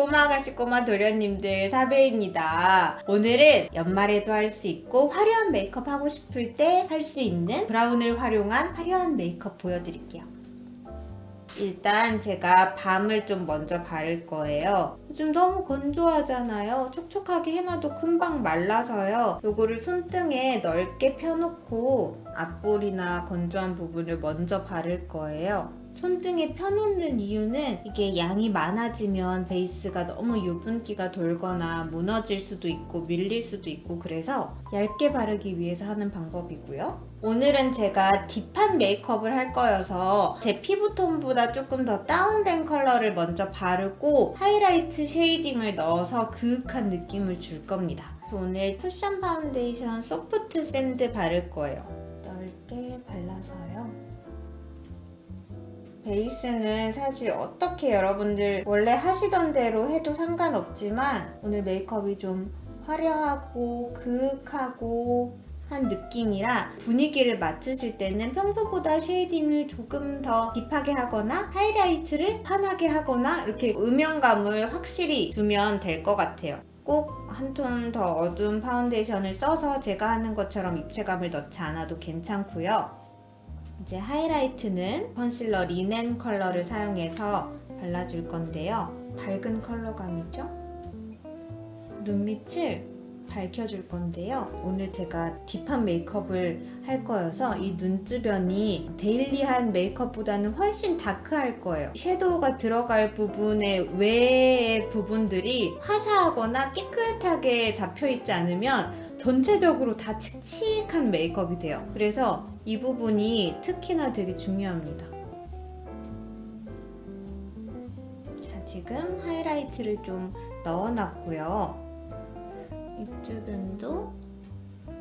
꼬마 아가씨 꼬마 도련님들 사배입니다. 오늘은 연말에도 할 수 있고 화려한 메이크업 하고 싶을 때 할 수 있는 브라운을 활용한 화려한 메이크업 보여드릴게요. 일단 제가 밤을 좀 먼저 바를 거예요. 요즘 너무 건조하잖아요. 촉촉하게 해놔도 금방 말라서요. 요거를 손등에 넓게 펴놓고 앞볼이나 건조한 부분을 먼저 바를 거예요 손등에 펴놓는 이유는 이게 양이 많아지면 베이스가 너무 유분기가 돌거나 무너질 수도 있고 밀릴 수도 있고 그래서 얇게 바르기 위해서 하는 방법이고요. 오늘은 제가 딥한 메이크업을 할 거여서 제 피부톤보다 조금 더 다운된 컬러를 먼저 바르고 하이라이트 쉐이딩을 넣어서 그윽한 느낌을 줄 겁니다. 오늘 쿠션 파운데이션 소프트 샌드 바를 거예요. 넓게 발라서요. 베이스는 사실 어떻게 여러분들 원래 하시던 대로 해도 상관없지만 오늘 메이크업이 좀 화려하고 그윽하고 한 느낌이라 분위기를 맞추실 때는 평소보다 쉐이딩을 조금 더 딥하게 하거나 하이라이트를 환하게 하거나 이렇게 음영감을 확실히 주면 될 것 같아요. 꼭 한 톤 더 어두운 파운데이션을 써서 제가 하는 것처럼 입체감을 넣지 않아도 괜찮고요. 이제 하이라이트는 컨실러 리넨 컬러를 사용해서 발라줄 건데요. 밝은 컬러감이죠? 눈 밑을 밝혀줄 건데요. 오늘 제가 딥한 메이크업을 할 거여서 이 눈 주변이 데일리한 메이크업보다는 훨씬 다크할 거예요. 섀도우가 들어갈 부분의 외의 부분들이 화사하거나 깨끗하게 잡혀 있지 않으면 전체적으로 다 칙칙한 메이크업이 돼요. 그래서 이 부분이 특히나 되게 중요합니다. 자, 지금 하이라이트를 좀 넣어놨고요. 이쪽은도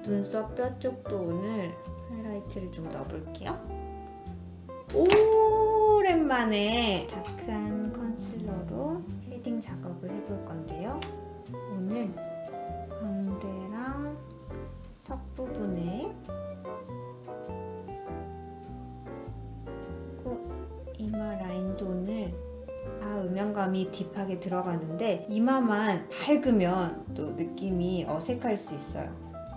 눈썹 뼈 쪽도 오늘 하이라이트를 좀 넣어볼게요. 오랜만에 다크한 컨실러로 쉐딩 작업을 해볼 건데요. 오늘 광대랑 턱 부분에 라인도 오늘 아 음영감이 딥하게 들어가는데 이마만 밝으면 또 느낌이 어색할 수 있어요.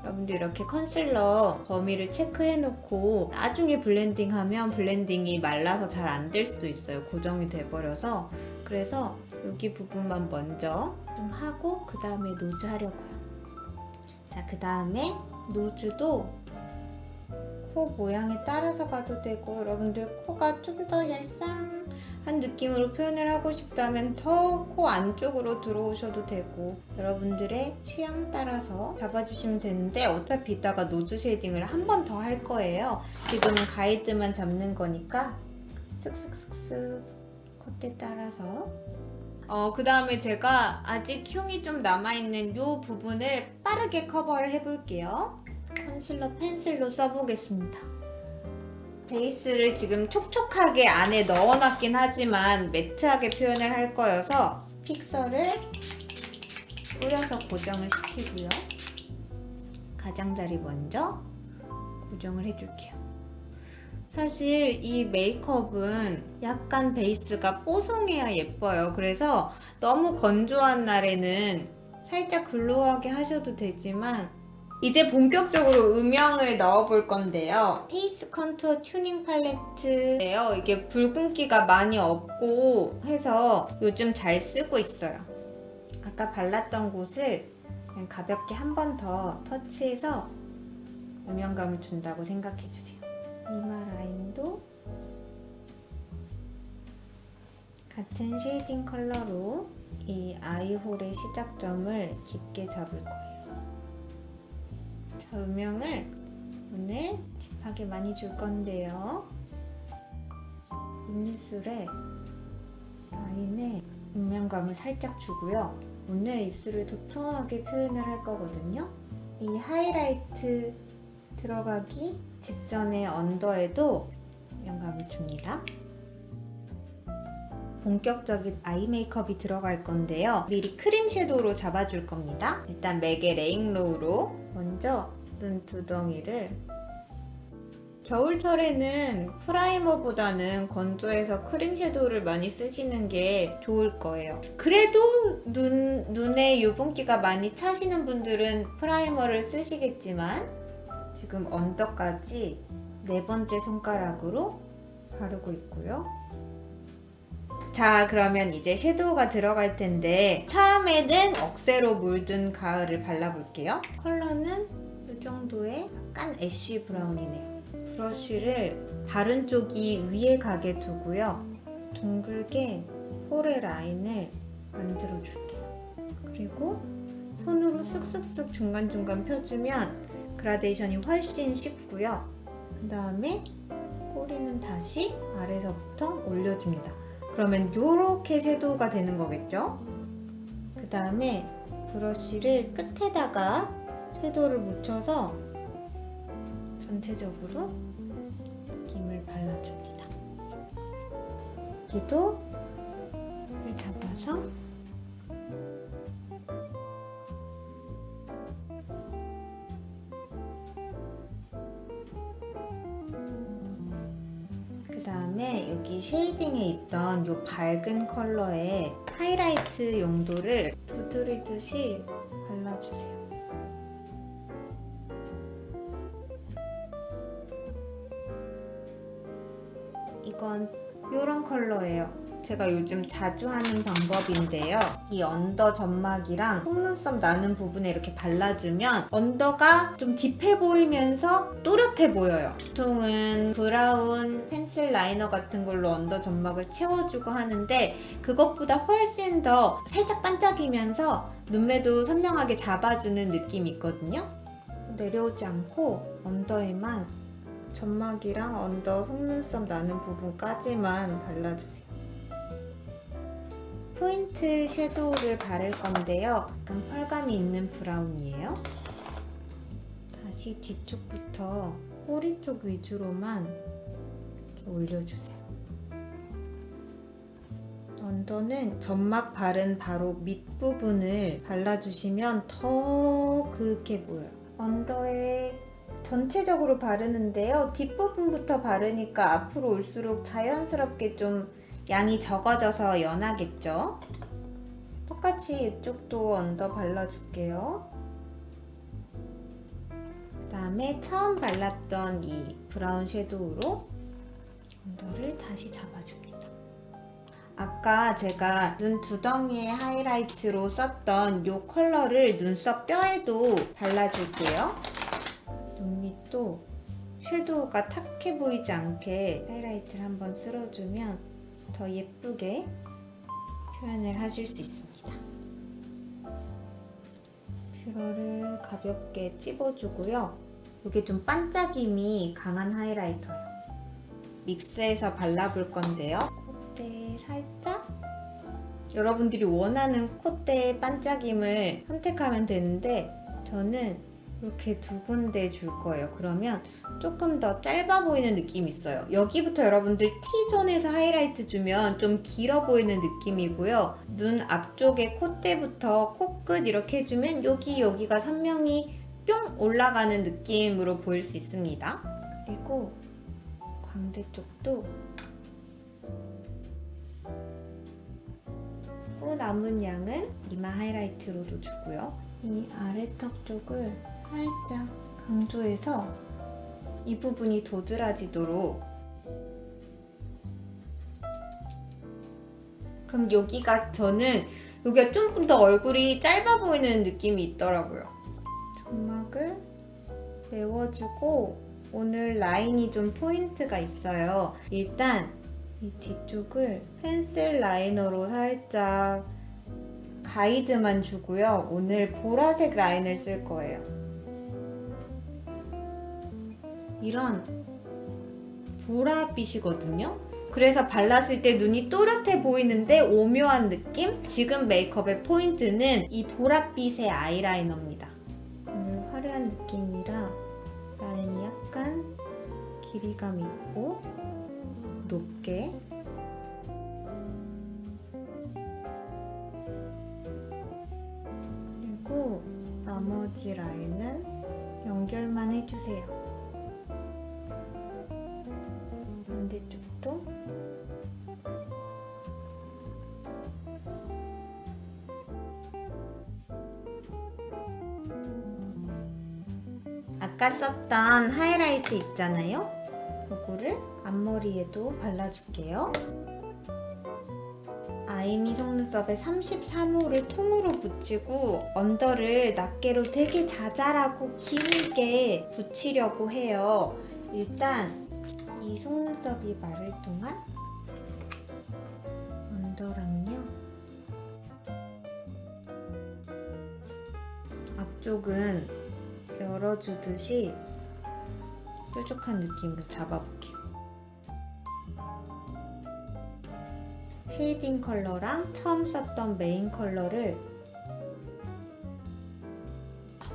여러분들 이렇게 컨실러 범위를 체크해 놓고 나중에 블렌딩 하면 블렌딩이 말라서 잘 안 될 수도 있어요. 고정이 돼 버려서 그래서 여기 부분만 먼저 좀 하고 그 다음에 노즈 하려고요. 자, 그 다음에 노즈도 코 모양에 따라서 가도 되고 여러분들 코가 좀 더 얄쌍한 느낌으로 표현을 하고 싶다면 더 코 안쪽으로 들어오셔도 되고 여러분들의 취향 따라서 잡아주시면 되는데 어차피 이따가 노즈 쉐이딩을 한 번 더 할 거예요. 지금은 가이드만 잡는 거니까 쓱쓱쓱쓱 콧대 따라서 어, 그 다음에 제가 아직 흉이 좀 남아있는 이 부분을 빠르게 커버를 해볼게요. 컨실러 펜슬로 써보겠습니다. 베이스를 지금 촉촉하게 안에 넣어놨긴 하지만 매트하게 표현을 할 거여서 픽서를 뿌려서 고정을 시키고요. 가장자리 먼저 고정을 해줄게요. 사실 이 메이크업은 약간 베이스가 뽀송해야 예뻐요. 그래서 너무 건조한 날에는 살짝 글로우하게 하셔도 되지만 이제 본격적으로 음영을 넣어볼 건데요. 페이스 컨투어 튜닝 팔레트예요. 이게 붉은기가 많이 없고 해서 요즘 잘 쓰고 있어요. 아까 발랐던 곳을 그냥 가볍게 한 번 더 터치해서 음영감을 준다고 생각해주세요. 이마 라인도 같은 쉐이딩 컬러로 이 아이홀의 시작점을 깊게 잡을 거예요. 자, 음영을 오늘 딥하게 많이 줄 건데요. 입술에 라인에 음영감을 살짝 주고요. 오늘 입술을 도톰하게 표현을 할 거거든요. 이 하이라이트 들어가기 직전에 언더에도 음영감을 줍니다. 본격적인 아이 메이크업이 들어갈 건데요. 미리 크림 섀도우로 잡아줄 겁니다. 일단 맥의 레잉로우로 먼저 눈 두덩이를 겨울철에는 프라이머보다는 건조해서 크림 섀도우를 많이 쓰시는 게 좋을 거예요. 그래도 눈, 눈에 유분기가 많이 차시는 분들은 프라이머를 쓰시겠지만 지금 언더까지 네 번째 손가락으로 바르고 있고요. 자, 그러면 이제 섀도우가 들어갈 텐데 처음에는 억세로 물든 가을을 발라볼게요. 컬러는 이 정도의 약간 애쉬 브라운이네요. 브러쉬를 바른 쪽이 위에 가게 두고요. 둥글게 홀의 라인을 만들어 줄게요. 그리고 손으로 쓱쓱쓱 중간중간 펴주면 그라데이션이 훨씬 쉽고요. 그 다음에 꼬리는 다시 아래서부터 올려줍니다. 그러면 이렇게 섀도우가 되는 거겠죠? 그 다음에 브러쉬를 끝에다가 섀도우를 묻혀서 전체적으로 느낌을 발라줍니다. 여기도 을 잡아서 그 다음에 여기 쉐이딩에 있던 이 밝은 컬러의 하이라이트 용도를 두드리듯이 제가 요즘 자주 하는 방법인데요. 이 언더 점막이랑 속눈썹 나는 부분에 이렇게 발라주면 언더가 좀 딥해 보이면서 또렷해 보여요. 보통은 브라운 펜슬 라이너 같은 걸로 언더 점막을 채워주고 하는데 그것보다 훨씬 더 살짝 반짝이면서 눈매도 선명하게 잡아주는 느낌이 있거든요. 내려오지 않고 언더에만 점막이랑 언더 속눈썹 나는 부분까지만 발라주세요. 포인트 섀도우를 바를 건데요. 약간 펄감이 있는 브라운이에요. 다시 뒤쪽부터 꼬리 쪽 위주로만 올려주세요. 언더는 점막 바른 바로 밑부분을 발라주시면 더 그윽해 보여요. 언더에 전체적으로 바르는데요. 뒷부분부터 바르니까 앞으로 올수록 자연스럽게 좀 양이 적어져서 연하겠죠? 똑같이 이쪽도 언더 발라줄게요. 그 다음에 처음 발랐던 이 브라운 섀도우로 언더를 다시 잡아줍니다. 아까 제가 눈 두덩이에 하이라이트로 썼던 이 컬러를 눈썹 뼈에도 발라줄게요. 눈 밑도 섀도우가 탁해 보이지 않게 하이라이트를 한번 쓸어주면 더 예쁘게 표현을 하실 수 있습니다. 뷰러를 가볍게 찝어주고요. 이게 좀 반짝임이 강한 하이라이터예요. 믹스해서 발라볼 건데요. 콧대에 살짝 여러분들이 원하는 콧대의 반짝임을 선택하면 되는데 저는 이렇게 두 군데 줄 거예요. 그러면 조금 더 짧아 보이는 느낌이 있어요. 여기부터 여러분들 T존에서 하이라이트 주면 좀 길어 보이는 느낌이고요. 눈 앞쪽에 콧대부터 코끝 이렇게 해주면 여기 여기가 선명히 뿅 올라가는 느낌으로 보일 수 있습니다. 그리고 광대 쪽도 또 남은 양은 이마 하이라이트로도 주고요. 이 아래턱 쪽을 살짝 강조해서 이 부분이 도드라지도록 그럼 여기가 저는 여기가 조금 더 얼굴이 짧아 보이는 느낌이 있더라고요. 점막을 메워주고 오늘 라인이 좀 포인트가 있어요. 일단 이 뒤쪽을 펜슬 라이너로 살짝 가이드만 주고요. 오늘 보라색 라인을 쓸 거예요. 이런 보랏빛이거든요. 그래서 발랐을 때 눈이 또렷해 보이는데 오묘한 느낌? 지금 메이크업의 포인트는 이 보랏빛의 아이라이너입니다. 오늘 화려한 느낌이라 라인이 약간 길이감 있고 높게 그리고 나머지 라인은 연결만 해주세요. 반대쪽도 아까 썼던 하이라이트 있잖아요. 그거를 앞머리에도 발라줄게요. 아이미 속눈썹에 33호를 통으로 붙이고 언더를 낱개로 되게 자잘하고 길게 붙이려고 해요. 일단 이 속눈썹이 마를 동안 언더랑요 앞쪽은 열어주듯이 뾰족한 느낌으로 잡아볼게요. 쉐이딩 컬러랑 처음 썼던 메인 컬러를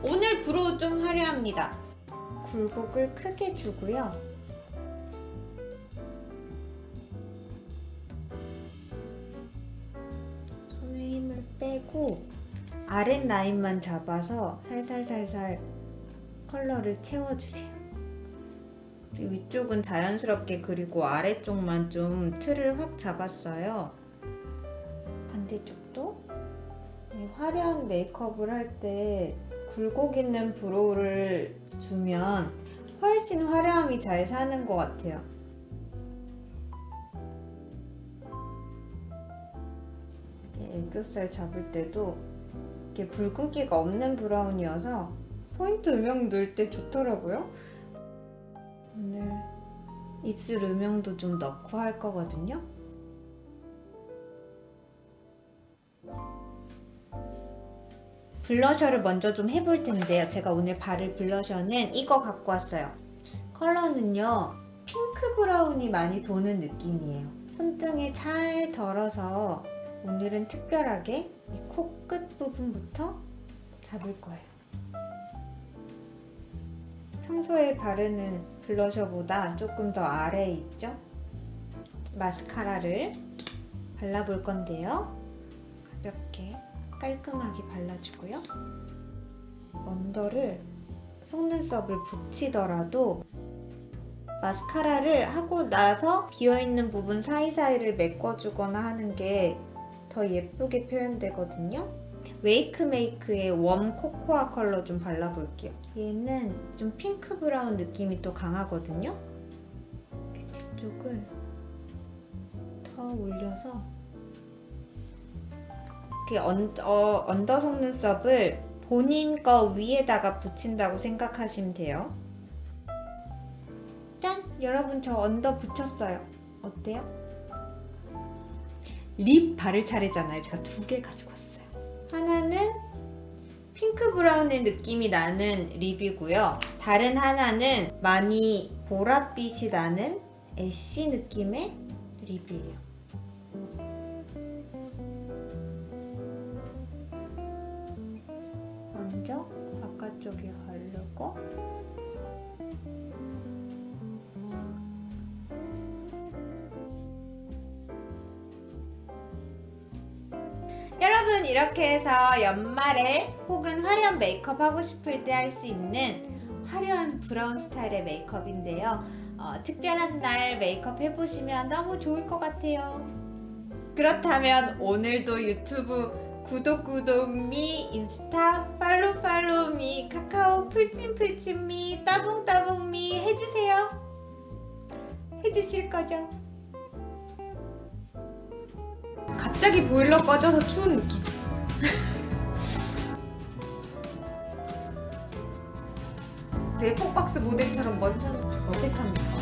오늘 브로우 좀 화려합니다. 굴곡을 크게 주고요. 아랫 라인만 잡아서 살살살살 컬러를 채워주세요. 위쪽은 자연스럽게 그리고 아래쪽만 좀 틀을 확 잡았어요. 반대쪽도 이 화려한 메이크업을 할 때 굴곡 있는 브로우를 주면 훨씬 화려함이 잘 사는 것 같아요. 애교살 잡을 때도 이렇게 붉은기가 없는 브라운이어서 포인트 음영 넣을 때 좋더라고요. 오늘 입술 음영도 좀 넣고 할 거거든요. 블러셔를 먼저 좀 해볼 텐데요. 제가 오늘 바를 블러셔는 이거 갖고 왔어요. 컬러는요, 핑크 브라운이 많이 도는 느낌이에요. 손등에 잘 덜어서 오늘은 특별하게 이 코끝 부분부터 잡을 거예요. 평소에 바르는 블러셔보다 조금 더 아래에 있죠? 마스카라를 발라볼 건데요. 가볍게 깔끔하게 발라주고요. 언더를 속눈썹을 붙이더라도 마스카라를 하고 나서 비어있는 부분 사이사이를 메꿔주거나 하는 게 더 예쁘게 표현되거든요. 웨이크메이크의 웜 코코아 컬러 좀 발라볼게요. 얘는 좀 핑크 브라운 느낌이 또 강하거든요. 뒤쪽을 더 올려서 이렇게 언, 어, 언더 속눈썹을 본인 거 위에다가 붙인다고 생각하시면 돼요. 짠! 여러분 저 언더 붙였어요. 어때요? 립 바를 차례잖아요. 제가 두 개 가지고 왔어요. 하나는 핑크 브라운의 느낌이 나는 립이고요. 다른 하나는 많이 보랏빛이 나는 애쉬 느낌의 립이에요. 먼저 바깥쪽에 바르고 이렇게 해서 연말에 혹은 화려한 메이크업 하고 싶을 때 할 수 있는 화려한 브라운 스타일의 메이크업인데요. 어, 특별한 날 메이크업 해보시면 너무 좋을 것 같아요. 그렇다면 오늘도 유튜브 구독 구독미 인스타 팔로 팔로미 카카오 풀찜풀찜미 따봉따봉미 해주세요. 해주실 거죠? 갑자기 보일러 꺼져서 추운 느낌. 제 폭박스 모델처럼 먼저 어색합니다.